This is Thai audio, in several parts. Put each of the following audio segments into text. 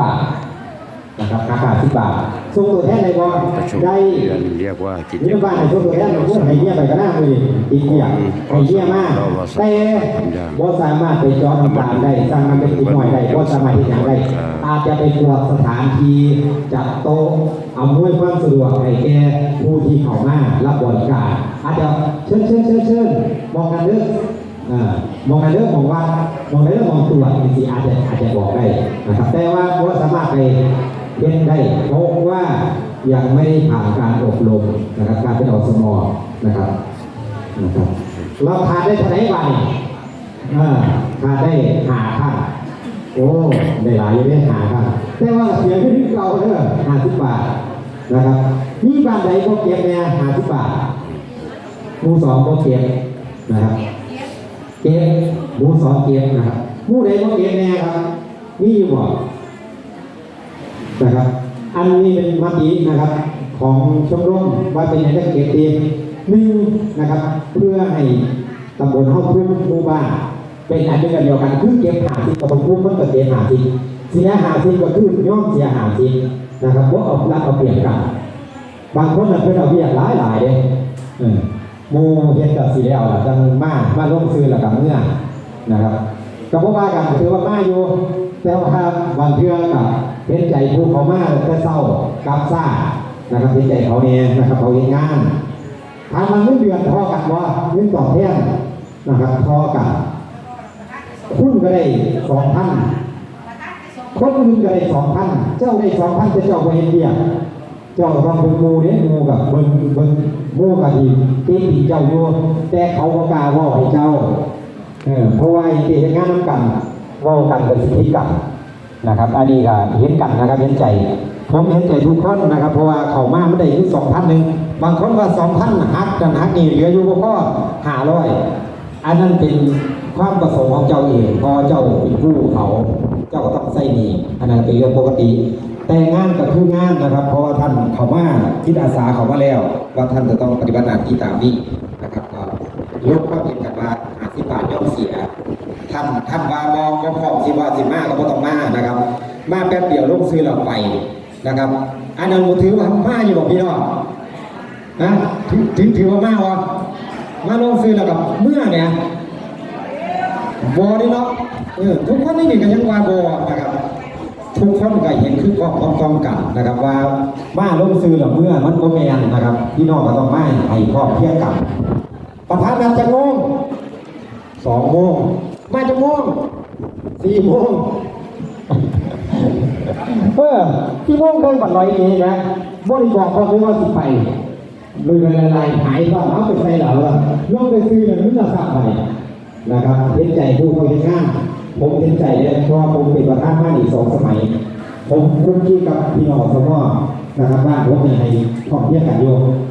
บาทนะครับราคาสิบบาทส่งตัวแทนในบอลประชุมได้เดือนเรียกว่ากิจนี่กรรมบ้านในช่วงตัวแทนเราพูดให้เยี่ยไปก็น่าเลยอีกอย่างให้เยี่ยมากแต่บ่สามารถไปจอดน้ำตาลได้สร้างมันเป็นอีกหน่อยได้บ่สามารถที่จะได้อาจจะไปตรวจสถานที่จัดโต๊ะอำนวยความสะดวกให้แก่ผู้ที่เข้ามารับบริการ อาจจะเชิญเชิญเชิญเชิญมองกันเรื่องอ่ามองกันเรื่องมองวัดมองในเรื่องมองตรวจจริงๆอาจจะอาจจะบอกได้นะครับแต่ว่า เล่นได้เพราะว่ายังไม่ได้ผ่านการอบรมนะครับ การเป็นอสมนะครับนะครับเราทานได้เท่าไหร่วันอ่าทานได้หาข้างโอ้ได้หลายอยู่ได้หาครับแต่ว่าเสียขึ้นที่เก่าเด้อห้าสิบบาทนะครับมีบ้านใดก็เก็บเนี่ยห้าสิบบาทมูสองก็เก็บนะครับ เก็บมูสองเก็บนะครับมู่ใดก็เก็บแน่ครับมีอยู่บ่ นะครับ อันนี้เป็นมตินะครับของชมรมว่าเป็นอย่างไรเก็บเองหนึ่งนะครับ เพื่อให้ตำบลห้องทุ่งหมู่บ้านเป็นอันเดียวกันเดียวกันคือเก็บหาสิกับพุ่มมันก็เก็บหาสิเสียหาสิก็คือย่อมเสียหาสินะครับเพราะเอารับเอาเปรียบกัน บางคนเพิ่นเอาเปรียบหลายหลายๆเด้เออหมู่เฮ็ดกับสิแล้วล่ะจังมามาลงซื้อแล้วกับเมื่อนะครับก็บ่ว่ากันถือว่ามาอยู่ แต่ว่าบางเทื่อก็เห็นใจผู้เขามาแต่เศร้ากับซ่านะครับเห็นใจเขาเนี่ยนะครับเขาเฮ็ดงานถามว่าเงินเดือนพอกันว่าเงินตอบแทนนะครับพอกันคุณก็ได้สองพันคนอื่นก็ได้สองพันเจ้าได้สองพันจะเจ้าไปเห็นเดียเจ้าต้องเป็นมูเนี่ยหมูกับเบิ้งเบิ้งมูกับทีตีตีเจ้าอยู่แต่เขาก็กล้าว่าให้เจ้าเออเพราะว่าไอ้ที่เห็นงานน้ำกัน ว่ากันเป็นสิทธิกันนะครับอันนี้ก็เห็นกันนะครับเห็นใจผมเห็นใจทุกคนนะครับ เพราะว่าเขามาไม่ได้อยู่สองพันหนึ่งบางคนว่าสองพันหักกันหักนี่เหลืออยู่บ่ก็หาร้อยอันนั้นเป็นความประสงค์ของเจ้าเองพอเจ้าเป็นผู้เขาเจ้าก็ต้องใส่หนีอันนั้นเป็นเรื่องปกติ แต่งานก็คืองานนะครับ เพราะว่าท่านเขามาคิดอาสาเขามาแล้ว ว่าท่านจะต้องปฏิบัติหน้าที่ตามนี้นะครับก็ยกความเห็นกันว่าอาสิบาทย่อมเสีย ท่านท่านวามองก็พร้อมสิว่าสิมาก็บ่ต้องมานะครับ มาแป๊บเดียวลงซื้อเราไปนะครับ อันนั้นผมถือว่ามาอยู่บอกพี่น้องนะถึงถึงถือว่ามาวะมาลงซื้อแล้วกับเมื่อเนี่ยบอนี่เนาะเออทุกคนนี่นี่ก็ยังว่าบอนะครับทุกคนก็เห็นคือพร้อมพร้อมกันนะครับ ว่ามาลงซื้อแล้วเมื่อมันโมแมนนะครับ พี่น้องก็ต้องมาให้พร้อมเพียงกันประธานนัดจะงงสองโมง มาจะโมงสี่โมงเออที่โมงเดินบัดลอยเองนะบริบอกเขาไม่ว่าสิไปเลยละลายหายว่าเอาไปใส่เหล่าละลงไปซื้อแล้วนึกจะสับไปนะครับเห็นใจผู้บริหารผมเห็นใจเนี่ยเพราะว่าผมเป็นประธานบ้านอีกสองสมัย ผมรุ่นที่กับพี่น้องสมอนะครับบ้านผมเนี่ยให้อมเพรียงกันโย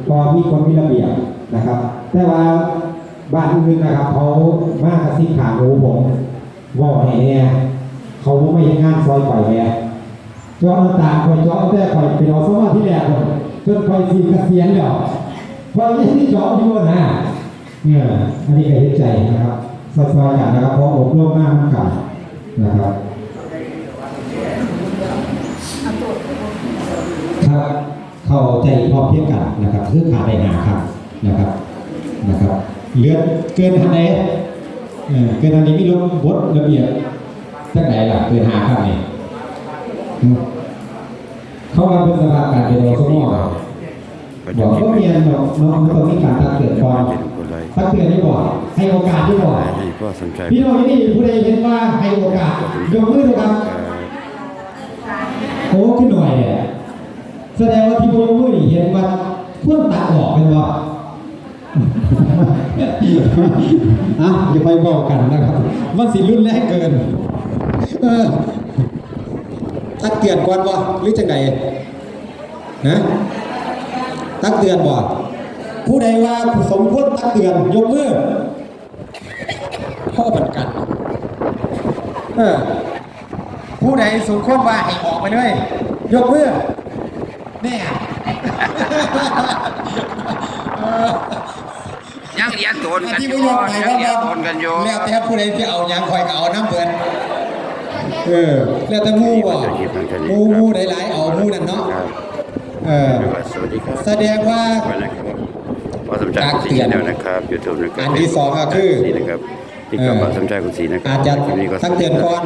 พอมีคนมีระเบียบนะครับ แต่ว่า บ้านอื่นนะครับเขามากระซิบถามหูผมว่าไงเนี่ยเขาไม่เห็นงานซอยปล่อยแม่จอต่าคอยจอแต่คอยเป็นอสมอที่แรกคนจนคอยสีเกษียณแล้วพอยยังที่จออยู่นะเนี่ยอันนี้ก็เห็นใจนะครับสซอยกันนะครับเพราะอบรมมากกันนะครับครับเข้าใจพอเพียงกันนะครับคือขาดไปหาครับนะครับนะครับ เลือเกินทันใดเออเกินทันนี้ไม่รู้บทระเบียบจังไหนล่ะเกินหาครับนี่เขาว่าเป็นสภาพการเป็นอสมอก็บอกมีว่าเมียนบอกน้องต้องมีการตักเตือนก่อนตักเตือนที่บอกให้โอกาสที่บอกพี่น้องที่นี่ผู้ใดเห็นว่าให้โอกาสยกมือดูครับโอ้ขึ้นหน่อยเนี่ยแสดงว่าที่พวกมือเห็นว่าควรตัดออกเป็นว่า อะอย่าไปบอกกันนะครับมันสิรุ่นแรกเกินตักเตือนก่อนบ่หรือจังไดฮะตักเตือนบ่ผู้ใดว่าสมควรตักเตือนยกมือพ่อเหมือนกันเออผู้ใดสมควรว่าให้ออกไปเลยยกมือเนี่ ยยังเรียนโตนกันที่อไม่ยู่ยกไหนยังว่าเรียนโตนกันอยู่แล้วแต่ผู้ใดที่เอาหยังคอยก็เอาน้ำเปินเออแล้วแต่หมู่บ่หมู่หมู่หลายๆเอาหมู่นั่นเนาะครับเออสวัสดีครับแสดงว่าวันนะครับพอสมชายคุณศรีชาแนลนะครับยูทูบนะครับอันที่สองก็คือ นี่นะครับนี่ก็พอสมชายคุณศรีนะครับอาจจะวันนี้ก็ ตั้งเตือนก่อน